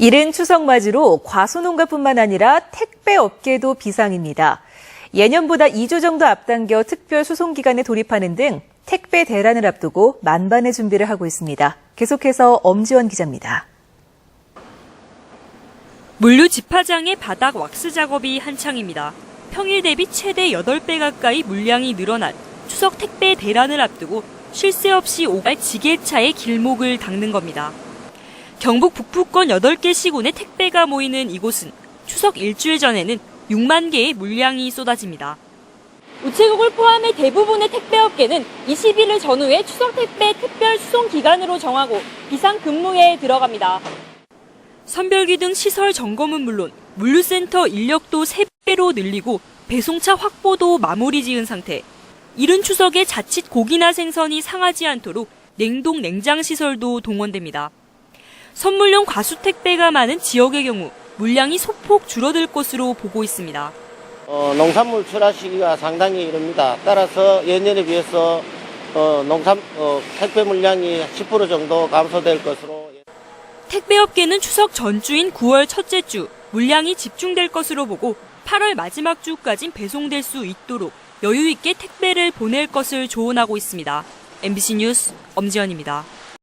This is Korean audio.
이른 추석 맞이로 과수농가뿐만 아니라 택배 업계도 비상입니다. 예년보다 2주 정도 앞당겨 특별 수송 기간에 돌입하는 등 택배 대란을 앞두고 만반의 준비를 하고 있습니다. 계속해서 엄지원 기자입니다. 물류 집화장의 바닥 왁스 작업이 한창입니다. 평일 대비 최대 8배 가까이 물량이 늘어난 추석 택배 대란을 앞두고 쉴 새 없이 오갈 지게차의 길목을 닦는 겁니다. 경북 북부권 8개 시군의 택배가 모이는 이곳은 추석 일주일 전에는 6만 개의 물량이 쏟아집니다. 우체국을 포함해 대부분의 택배업계는 21일 전후에 추석 택배 특별 수송 기간으로 정하고 비상 근무에 들어갑니다. 선별기 등 시설 점검은 물론 물류센터 인력도 3배로 늘리고 배송차 확보도 마무리 지은 상태. 이른 추석에 자칫 고기나 생선이 상하지 않도록 냉동 냉장 시설도 동원됩니다. 선물용 과수 택배가 많은 지역의 경우 물량이 소폭 줄어들 것으로 보고 있습니다. 어, 농산물 출하 시기가 상당히 이릅니다. 따라서 예년에 비해서 어, 농산 어, 택배 물량이 10% 정도 감소될 것으로 예- 택배업계는 추석 전주인 9월 첫째 주 물량이 집중될 것으로 보고 8월 마지막 주까진 배송될 수 있도록 여유 있게 택배를 보낼 것을 조언하고 있습니다. MBC 뉴스 엄지연입니다.